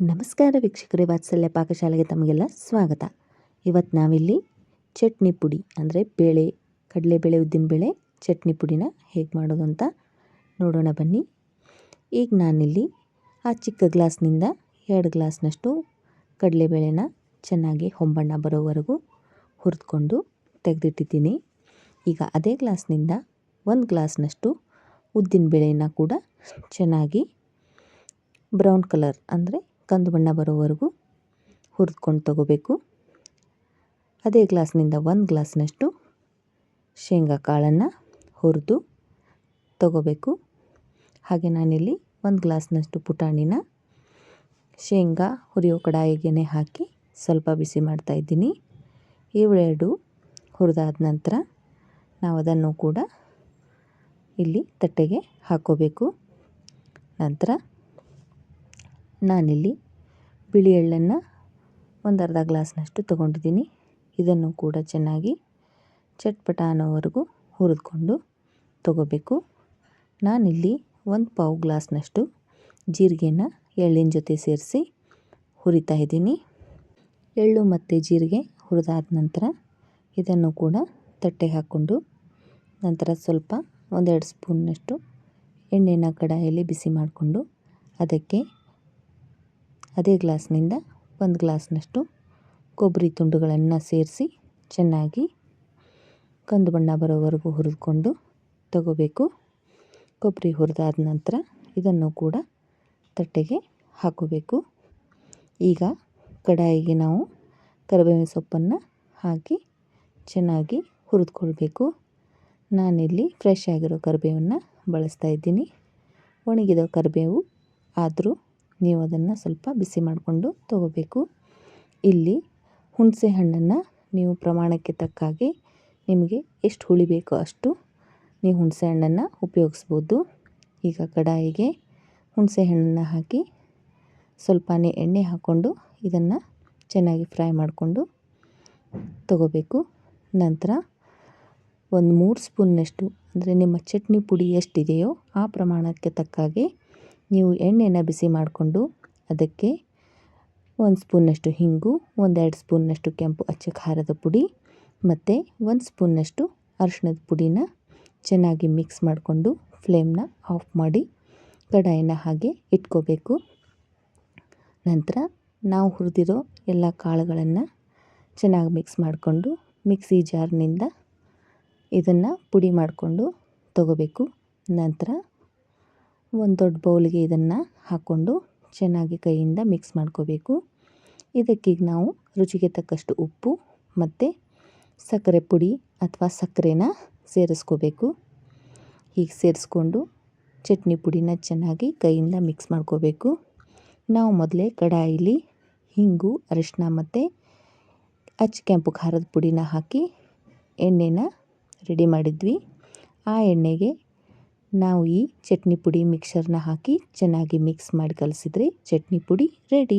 ನಮಸ್ಕಾರ ವೀಕ್ಷಕರೇ, ವಾತ್ಸಲ್ಯ ಪಾಕಶಾಲೆಗೆ ತಮಗೆಲ್ಲ ಸ್ವಾಗತ. ಇವತ್ತು ನಾವಿಲ್ಲಿ ಚಟ್ನಿ ಪುಡಿ, ಅಂದರೆ ಬೇಳೆ, ಕಡಲೆಬೇಳೆ ಉದ್ದಿನಬೇಳೆ ಚಟ್ನಿ ಪುಡಿನ ಹೇಗೆ ಮಾಡೋದು ಅಂತ ನೋಡೋಣ ಬನ್ನಿ. ಈಗ ನಾನಿಲ್ಲಿ ಆ ಚಿಕ್ಕ ಗ್ಲಾಸ್ನಿಂದ ಎರಡು ಗ್ಲಾಸ್ನಷ್ಟು ಕಡಲೆಬೇಳೆನ ಚೆನ್ನಾಗಿ ಹೊಂಬಣ್ಣ ಬರೋವರೆಗೂ ಹುರಿದುಕೊಂಡು ತೆಗೆದಿಟ್ಟಿದ್ದೀನಿ. ಈಗ ಅದೇ ಗ್ಲಾಸ್ನಿಂದ ಒಂದು ಗ್ಲಾಸ್ನಷ್ಟು ಉದ್ದಿನಬೇಳೆನ ಕೂಡ ಚೆನ್ನಾಗಿ ಬ್ರೌನ್ ಕಲರ್, ಅಂದರೆ ಕಂದು ಬಣ್ಣ ಬರೋವರೆಗೂ ಹುರಿದ್ಕೊಂಡು ತಗೋಬೇಕು. ಅದೇ ಗ್ಲಾಸ್ನಿಂದ ಒಂದು ಗ್ಲಾಸ್ನಷ್ಟು ಶೇಂಗಾ ಕಾಳನ್ನು ಹುರಿದು ತಗೋಬೇಕು. ಹಾಗೆ ನಾನಿಲ್ಲಿ ಒಂದು ಗ್ಲಾಸ್ನಷ್ಟು ಪುಟಾಣಿನ ಶೇಂಗಾ ಹುರಿಯೋ ಕಡಾಯಿಗೆ ಹಾಕಿ ಸ್ವಲ್ಪ ಬಿಸಿ ಮಾಡ್ತಾಯಿದ್ದೀನಿ ಇವೆರಡು ಹುರಿದಾದ ನಂತರ ನಾವು ಅದನ್ನು ಕೂಡ ಇಲ್ಲಿ ತಟ್ಟೆಗೆ ಹಾಕೋಬೇಕು. ನಂತರ ನಾನಿಲ್ಲಿ ಬಿಳಿ ಎಳ್ಳನ್ನು ಒಂದು ಅರ್ಧ ಗ್ಲಾಸ್ನಷ್ಟು ತೊಗೊಂಡಿದ್ದೀನಿ. ಇದನ್ನು ಕೂಡ ಚೆನ್ನಾಗಿ ಚಟ್ಪಟ ಅನ್ನೋವರೆಗೂ ಹುರಿದ್ಕೊಂಡು ತಗೋಬೇಕು. ನಾನಿಲ್ಲಿ ಒಂದು ಪಾವು ಗ್ಲಾಸ್ನಷ್ಟು ಜೀರಿಗೆನ ಎಳ್ಳಿನ ಜೊತೆ ಸೇರಿಸಿ ಹುರಿತಾ ಇದ್ದೀನಿ. ಎಳ್ಳು ಮತ್ತು ಜೀರಿಗೆ ಹುರಿದಾದ ನಂತರ ಇದನ್ನು ಕೂಡ ತಟ್ಟೆ ಹಾಕ್ಕೊಂಡು ನಂತರ ಸ್ವಲ್ಪ ಒಂದೆರಡು ಸ್ಪೂನ್ನಷ್ಟು ಎಣ್ಣೆನ ಕಡಾಯಲ್ಲಿ ಬಿಸಿ ಮಾಡಿಕೊಂಡು ಅದಕ್ಕೆ ಅದೇ ಗ್ಲಾಸ್ನಿಂದ ಒಂದು ಗ್ಲಾಸ್ನಷ್ಟು ಕೊಬ್ಬರಿ ತುಂಡುಗಳನ್ನು ಸೇರಿಸಿ ಚೆನ್ನಾಗಿ ಕಂದು ಬಣ್ಣ ಬರೋವರೆಗೂ ಹುರಿದುಕೊಂಡು ತಗೋಬೇಕು. ಕೊಬ್ಬರಿ ಹುರಿದಾದ ನಂತರ ಇದನ್ನು ಕೂಡ ತಟ್ಟೆಗೆ ಹಾಕೋಬೇಕು. ಈಗ ಕಡಾಯಿಗೆ ನಾವು ಕರಿಬೇವಿನ ಸೊಪ್ಪನ್ನು ಹಾಕಿ ಚೆನ್ನಾಗಿ ಹುರಿದುಕೊಳ್ಬೇಕು. ನಾನಿಲ್ಲಿ ಫ್ರೆಶ್ ಆಗಿರೋ ಕರಿಬೇವನ್ನು ಬಳಸ್ತಾ ಇದ್ದೀನಿ. ಒಣಗಿದ ಕರಿಬೇವು ಆದರೂ ನೀವು ಅದನ್ನು ಸ್ವಲ್ಪ ಬಿಸಿ ಮಾಡಿಕೊಂಡು ತಗೋಬೇಕು. ಇಲ್ಲಿ ಹುಣಸೆ ಹಣ್ಣನ್ನು ನೀವು ಪ್ರಮಾಣಕ್ಕೆ ತಕ್ಕ ಹಾಗೆ ನಿಮಗೆ ಎಷ್ಟು ಹುಳಿ ಬೇಕೋ ಅಷ್ಟು ನೀವು ಹುಣಸೆ ಹಣ್ಣನ್ನು ಉಪಯೋಗಿಸ್ಬೋದು. ಈಗ ಕಡಾಯಿಗೆ ಹುಣಸೆ ಹಣ್ಣನ್ನು ಹಾಕಿ ಸ್ವಲ್ಪನೇ ಎಣ್ಣೆ ಹಾಕ್ಕೊಂಡು ಇದನ್ನು ಚೆನ್ನಾಗಿ ಫ್ರೈ ಮಾಡಿಕೊಂಡು ತಗೋಬೇಕು. ನಂತರ ಒಂದು ಮೂರು ಸ್ಪೂನ್ನಷ್ಟು ಅಂದರೆ ನಿಮ್ಮ ಚಟ್ನಿ ಪುಡಿ ಎಷ್ಟಿದೆಯೋ ಆ ಪ್ರಮಾಣಕ್ಕೆ ತಕ್ಕ ಹಾಗೆ ನೀವು ಎಣ್ಣೆನ ಬಿಸಿ ಮಾಡಿಕೊಂಡು ಅದಕ್ಕೆ ಒಂದು ಸ್ಪೂನ್ನಷ್ಟು ಹಿಂಗು, ಒಂದೆರಡು ಸ್ಪೂನ್ನಷ್ಟು ಕೆಂಪು ಅಚ್ಚ ಖಾರದ ಪುಡಿ ಮತ್ತು ಒಂದು ಸ್ಪೂನ್ನಷ್ಟು ಅರಿಶಿಣದ ಪುಡಿನ ಚೆನ್ನಾಗಿ ಮಿಕ್ಸ್ ಮಾಡಿಕೊಂಡು ಫ್ಲೇಮ್ನ ಆಫ್ ಮಾಡಿ ಕಡಾಯಿನ ಹಾಗೆ ಇಟ್ಕೋಬೇಕು. ನಂತರ ನಾವು ಹುರಿದಿರೋ ಎಲ್ಲ ಕಾಳುಗಳನ್ನು ಚೆನ್ನಾಗಿ ಮಿಕ್ಸ್ ಮಾಡಿಕೊಂಡು ಮಿಕ್ಸಿ ಜಾರ್ನಿಂದ ಇದನ್ನು ಪುಡಿ ಮಾಡಿಕೊಂಡು ತಗೋಬೇಕು. ನಂತರ ಒಂದು ದೊಡ್ಡ ಬೌಲ್ಗೆ ಇದನ್ನು ಹಾಕ್ಕೊಂಡು ಚೆನ್ನಾಗಿ ಕೈಯಿಂದ ಮಿಕ್ಸ್ ಮಾಡ್ಕೋಬೇಕು. ಇದಕ್ಕೀಗ ನಾವು ರುಚಿಗೆ ತಕ್ಕಷ್ಟು ಉಪ್ಪು ಮತ್ತು ಸಕ್ಕರೆ ಪುಡಿ ಅಥವಾ ಸಕ್ಕರೆನ ಸೇರಿಸ್ಕೋಬೇಕು. ಹೀಗೆ ಸೇರಿಸ್ಕೊಂಡು ಚಟ್ನಿ ಪುಡಿನ ಚೆನ್ನಾಗಿ ಕೈಯಿಂದ ಮಿಕ್ಸ್ ಮಾಡ್ಕೋಬೇಕು. ನಾವು ಮೊದಲೇ ಕಡಾಯಿಲಿ, ಹಿಂಗು ಅರಿಶಿನ ಮತ್ತು ಅಚ್ಚ ಕೆಂಪು ಖಾರದ ಪುಡಿನ ಹಾಕಿ ಎಣ್ಣೆನ ರೆಡಿ ಮಾಡಿದ್ವಿ. ಆ ಎಣ್ಣೆಗೆ ನಾವು ಈ ಚಟ್ನಿ ಪುಡಿ ಮಿಕ್ಸರ್ನ ಹಾಕಿ ಚೆನ್ನಾಗಿ ಮಿಕ್ಸ್ ಮಾಡಿ ಕಲಸಿದ್ರೆ ಚಟ್ನಿ ಪುಡಿ ರೆಡಿ